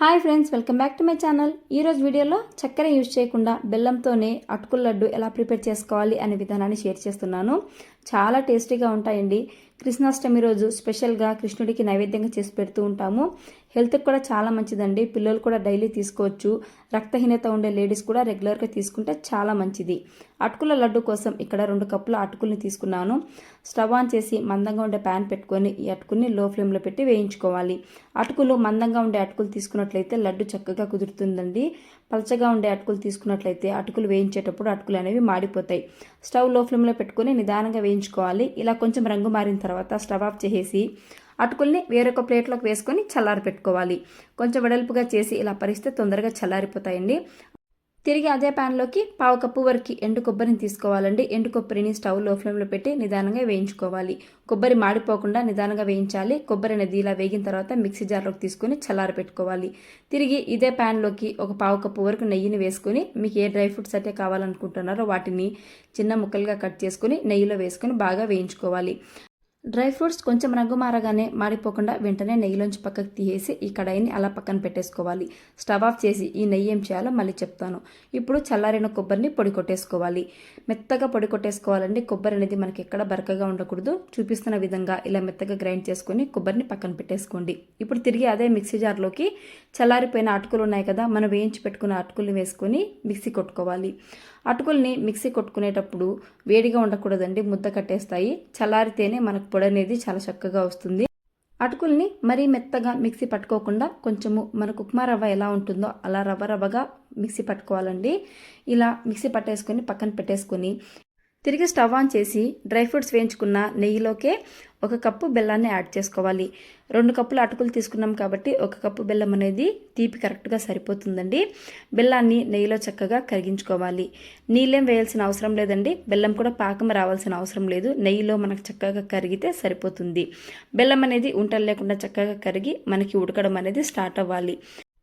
Hi friends welcome back to my channel. ఈరోజు వీడియోలో చక్కెర యూజ్ చేయకుండా బెల్లంతోనే అటుకుల లడ్డు ఎలా ప్రిపేర్ చేసుకోవాలి అనే విధానాన్ని షేర్ చేస్తున్నాను. చాలా టేస్టీగా ఉంటాయండి. కృష్ణాష్టమి రోజు స్పెషల్గా కృష్ణుడికి నైవేద్యంగా చేసి పెడుతూ ఉంటాము. హెల్త్కి కూడా చాలా మంచిదండి. పిల్లలు కూడా డైలీ తీసుకోవచ్చు. రక్తహీనత ఉండే లేడీస్ కూడా రెగ్యులర్గా తీసుకుంటే చాలా మంచిది. అటుకుల లడ్డు కోసం ఇక్కడ రెండు కప్పుల అటుకుల్ని తీసుకున్నాను. స్టవ్ ఆన్ చేసి మందంగా ఉండే ప్యాన్ పెట్టుకొని ఈ అటుకుల్ని లో ఫ్లేమ్లో పెట్టి వేయించుకోవాలి. అటుకులు మందంగా ఉండే అటుకులు తీసుకున్నట్లయితే లడ్డు చక్కగా కుదురుతుందండి. పలచగా ఉండే అటుకులు తీసుకున్నట్లయితే అటుకులు వేయించేటప్పుడు అటుకులు అనేవి మాడిపోతాయి. స్టవ్లో ఫ్లేమ్లో పెట్టుకొని నిదానంగా వేయించుకోవాలి. ఇలా కొంచెం రంగు మారిన తర్వాత స్టవ్ ఆఫ్ చేసేసి అటుకుల్ని వేరొక ప్లేట్లోకి వేసుకొని చల్లారి పెట్టుకోవాలి. కొంచెం వెడల్పుగా చేసి ఇలా పరిస్తే తొందరగా చల్లారిపోతాయండి. తిరిగి అదే ప్యాన్లోకి పావు కప్పు వరకు ఎండు కొబ్బరిని తీసుకోవాలండి. ఎండు కొబ్బరిని స్టవ్లో ఫ్లేమ్లో పెట్టి నిదానంగా వేయించుకోవాలి. కొబ్బరి మాడిపోకుండా నిదానంగా వేయించాలి. కొబ్బరి అనేది ఇలా వేగిన తర్వాత మిక్సీ జార్లోకి తీసుకొని చల్లారి పెట్టుకోవాలి. తిరిగి ఇదే ప్యాన్లోకి ఒక పావు కప్పు వరకు నెయ్యిని వేసుకుని మీకు ఏ డ్రై ఫ్రూట్స్ అయితే కావాలనుకుంటున్నారో వాటిని చిన్న ముక్కలుగా కట్ చేసుకుని నెయ్యిలో వేసుకొని బాగా వేయించుకోవాలి. డ్రై ఫ్రూట్స్ కొంచెం రంగు మారగానే మాడిపోకుండా వెంటనే నెయ్యిలోంచి పక్కకు తీసేసి ఈ కడాయిని అలా పక్కన పెట్టేసుకోవాలి. స్టవ్ ఆఫ్ చేసి ఈ నెయ్యి ఏం చేయాలో మళ్ళీ చెప్తాను. ఇప్పుడు చల్లారిన కొబ్బరిని పొడి కొట్టేసుకోవాలి. మెత్తగా పొడి కొట్టేసుకోవాలండి. కొబ్బరి అనేది మనకి ఎక్కడ బరకగా ఉండకూడదు. చూపిస్తున్న విధంగా ఇలా మెత్తగా గ్రైండ్ చేసుకొని కొబ్బరిని పక్కన పెట్టేసుకోండి. ఇప్పుడు తిరిగి అదే మిక్సీ జార్లోకి చల్లారిపోయిన అటుకులు ఉన్నాయి కదా మనం వేయించి పెట్టుకున్న అటుకుల్ని వేసుకొని మిక్సీ కొట్టుకోవాలి. అటుకుల్ని మిక్సీ కొట్టుకునేటప్పుడు వేడిగా ఉండకూడదండి. ముద్ద కట్టేస్తాయి. చల్లారితేనే మనకు పొడి అనేది చాలా చక్కగా వస్తుంది. అటుకుల్ని మరీ మెత్తగా మిక్సీ పట్టుకోకుండా కొంచెము మనకు ఉప్మా రవ్వ ఎలా ఉంటుందో అలా రవ్వ రవ్వగా మిక్సీ పట్టుకోవాలండి. ఇలా మిక్సీ పట్టేసుకొని పక్కన పెట్టేసుకొని తిరిగి స్టవ్ ఆన్ చేసి డ్రై ఫ్రూట్స్ వేయించుకున్న నెయ్యిలోకే ఒక కప్పు బెల్లాన్ని యాడ్ చేసుకోవాలి. రెండు కప్పులు అటుకులు తీసుకున్నాం కాబట్టి ఒక కప్పు బెల్లం అనేది తీపి కరెక్ట్గా సరిపోతుందండి. బెల్లాన్ని నెయ్యిలో చక్కగా కరిగించుకోవాలి. నీళ్ళేం వేయాల్సిన అవసరం లేదండి. బెల్లం కూడా పాకం రావాల్సిన అవసరం లేదు. నెయ్యిలో మనకు చక్కగా కరిగితే సరిపోతుంది. బెల్లం అనేది ఉంటలు లేకుండా చక్కగా కరిగి మనకి ఉడకడం అనేది స్టార్ట్ అవ్వాలి.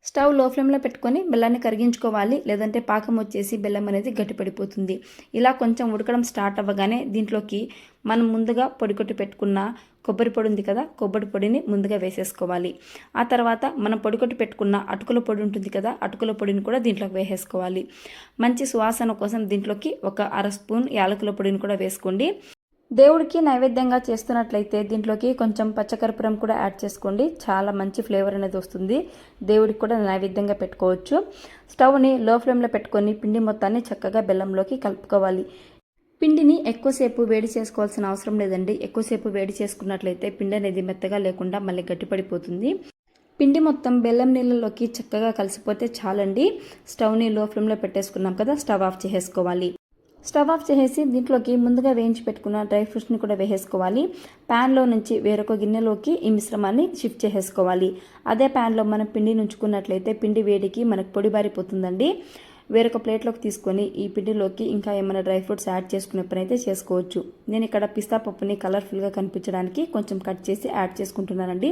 స్టవ్లో ఫ్లేమ్లో పెట్టుకొని బెల్లాన్ని కరిగించుకోవాలి. లేదంటే పాకం వచ్చేసి బెల్లం అనేది గట్టిపడిపోతుంది. ఇలా కొంచెం ఉడకడం స్టార్ట్ అవ్వగానే దీంట్లోకి మనం ముందుగా పొడి కొట్టి పెట్టుకున్న కొబ్బరి పొడి ఉంది కదా కొబ్బరి పొడిని ముందుగా వేసేసుకోవాలి. ఆ తర్వాత మనం పొడి కొట్టి పెట్టుకున్న అటుకుల పొడి ఉంటుంది కదా అటుకుల పొడిని కూడా దీంట్లోకి వేసేసుకోవాలి. మంచి సువాసన కోసం దీంట్లోకి ఒక అర స్పూన్ యాలకుల పొడిని కూడా వేసుకోండి. దేవుడికి నైవేద్యంగా చేస్తున్నట్లయితే దీంట్లోకి కొంచెం పచ్చకర్పూరం కూడా యాడ్ చేసుకోండి. చాలా మంచి ఫ్లేవర్ అనేది వస్తుంది. దేవుడికి కూడా నైవేద్యంగా పెట్టుకోవచ్చు. స్టవ్ని లో ఫ్లేమ్లో పెట్టుకొని పిండి మొత్తాన్ని చక్కగా బెల్లంలోకి కలుపుకోవాలి. పిండిని ఎక్కువసేపు వేడి చేసుకోవాల్సిన అవసరం లేదండి. ఎక్కువసేపు వేడి చేసుకున్నట్లయితే పిండి అనేది మెత్తగా లేకుండా మళ్ళీ గట్టిపడిపోతుంది. పిండి మొత్తం బెల్లం నీళ్ళలోకి చక్కగా కలిసిపోతే చాలండి. స్టవ్ని లో ఫ్లేమ్లో పెట్టేసుకున్నాం కదా స్టవ్ ఆఫ్ చేసేసుకోవాలి. స్టవ్ ఆఫ్ చేసేసి దీంట్లోకి ముందుగా వేయించి పెట్టుకున్న డ్రై ఫ్రూట్స్ని కూడా వేసేసుకోవాలి. ప్యాన్లో నుంచి వేరొక గిన్నెలోకి ఈ మిశ్రమాన్ని షిఫ్ట్ చేసేసుకోవాలి. అదే ప్యాన్లో మనం పిండి నుంచుకున్నట్లయితే పిండి వేడికి మనకు పొడి బారిపోతుందండి. వేరొక ప్లేట్లోకి తీసుకొని ఈ పిండిలోకి ఇంకా ఏమైనా డ్రై ఫ్రూట్స్ యాడ్ చేసుకునే పని అయితే చేసుకోవచ్చు. నేను ఇక్కడ పిస్తా పప్పుని కలర్ఫుల్గా కనిపించడానికి కొంచెం కట్ చేసి యాడ్ చేసుకుంటున్నానండి.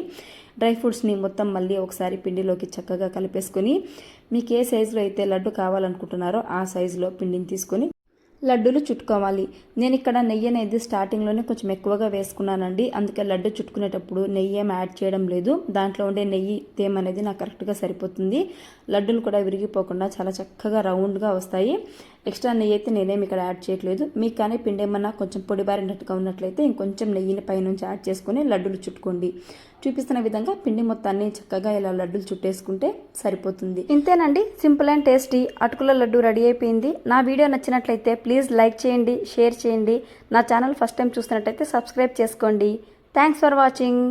డ్రై ఫ్రూట్స్ని మొత్తం మళ్ళీ ఒకసారి పిండిలోకి చక్కగా కలిపేసుకొని మీకు ఏ సైజులో అయితే లడ్డు కావాలనుకుంటున్నారో ఆ సైజులో పిండిని తీసుకొని లడ్డూలు చుట్టుకోవాలి. నేను ఇక్కడ నెయ్యి అనేది స్టార్టింగ్లోనే కొంచెం ఎక్కువగా వేసుకున్నానండి. అందుకే లడ్డు చుట్టుకునేటప్పుడు నెయ్యి ఏం యాడ్ చేయడం లేదు. దాంట్లో ఉండే నెయ్యి తేమ అనేది నాకు కరెక్ట్గా సరిపోతుంది. లడ్డూలు కూడా విరిగిపోకుండా చాలా చక్కగా రౌండ్గా వస్తాయి. ఎక్స్ట్రా నెయ్యి అయితే నేనేమి ఇక్కడ యాడ్ చేయట్లేదు. మీకు కానీ పిండి ఏమన్నా కొంచెం పొడిబారినట్టుగా ఉన్నట్లయితే ఇంకొంచెం నెయ్యిని పైనుంచి యాడ్ చేసుకుని లడ్డూలు చుట్టుకోండి. చూపిస్తున్న విధంగా పిండి మొత్తాన్ని చక్కగా ఇలా లడ్డూలు చుట్టేసుకుంటే సరిపోతుంది. ఇంతేనండి. సింపుల్ అండ్ టేస్టీ అటుకుల లడ్డు రెడీ అయిపోయింది. నా వీడియో నచ్చినట్లయితే ప్లీజ్ లైక్ చేయండి షేర్ చేయండి. నా ఛానల్ ఫస్ట్ టైం చూస్తున్నట్టయితే సబ్స్క్రైబ్ చేసుకోండి. Thanks for watching.